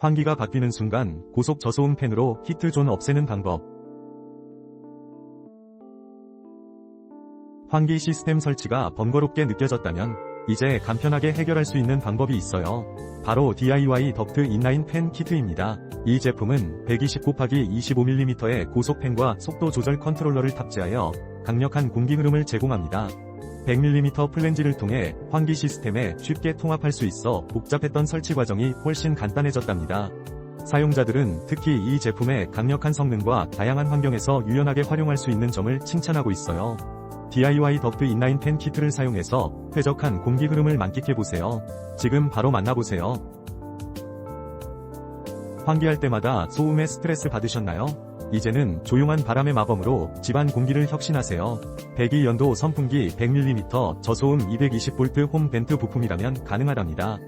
환기가 바뀌는 순간 고속 저소음 팬으로 히트존 없애는 방법. 환기 시스템 설치가 번거롭게 느껴졌다면 이제 간편하게 해결할 수 있는 방법이 있어요. 바로 DIY 덕트 인라인 팬 키트입니다. 이 제품은 120 곱하기 25mm의 고속 팬과 속도 조절 컨트롤러를 탑재하여 강력한 공기 흐름을 제공합니다. 100mm 플랜지를 통해 환기 시스템에 쉽게 통합할 수 있어 복잡했던 설치 과정이 훨씬 간단해졌답니다. 사용자들은 특히 이 제품의 강력한 성능과 다양한 환경에서 유연하게 활용할 수 있는 점을 칭찬하고 있어요. DIY 덕트 인라인 팬 키트를 사용해서 쾌적한 공기 흐름을 만끽해보세요. 지금 바로 만나보세요. 환기할 때마다 소음에 스트레스 받으셨나요? 이제는 조용한 바람의 마범으로 집안 공기를 혁신하세요. 배기 연도 선풍기 100mm 저소음 220V 홈 벤트 부품이라면 가능하답니다.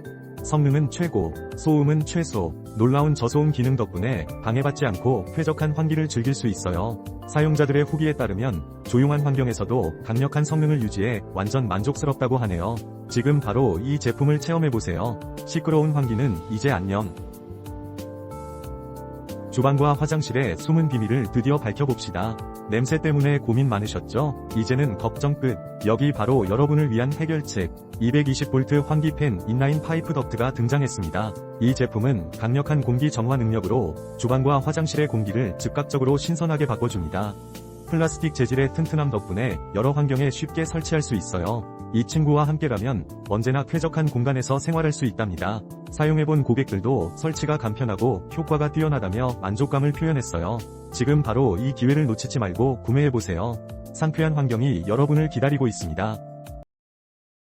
성능은 최고, 소음은 최소, 놀라운 저소음 기능 덕분에 방해받지 않고 쾌적한 환기를 즐길 수 있어요. 사용자들의 후기에 따르면 조용한 환경에서도 강력한 성능을 유지해 완전 만족스럽다고 하네요. 지금 바로 이 제품을 체험해보세요. 시끄러운 환기는 이제 안녕. 주방과 화장실의 숨은 비밀을 드디어 밝혀봅시다. 냄새 때문에 고민 많으셨죠? 이제는 걱정 끝. 여기 바로 여러분을 위한 해결책. 220V 환기팬 인라인 파이프 덕트가 등장했습니다. 이 제품은 강력한 공기 정화 능력으로 주방과 화장실의 공기를 즉각적으로 신선하게 바꿔줍니다. 플라스틱 재질의 튼튼함 덕분에 여러 환경에 쉽게 설치할 수 있어요. 이 친구와 함께라면 언제나 쾌적한 공간에서 생활할 수 있답니다. 사용해본 고객들도 설치가 간편하고 효과가 뛰어나다며 만족감을 표현했어요. 지금 바로 이 기회를 놓치지 말고 구매해보세요. 상쾌한 환경이 여러분을 기다리고 있습니다.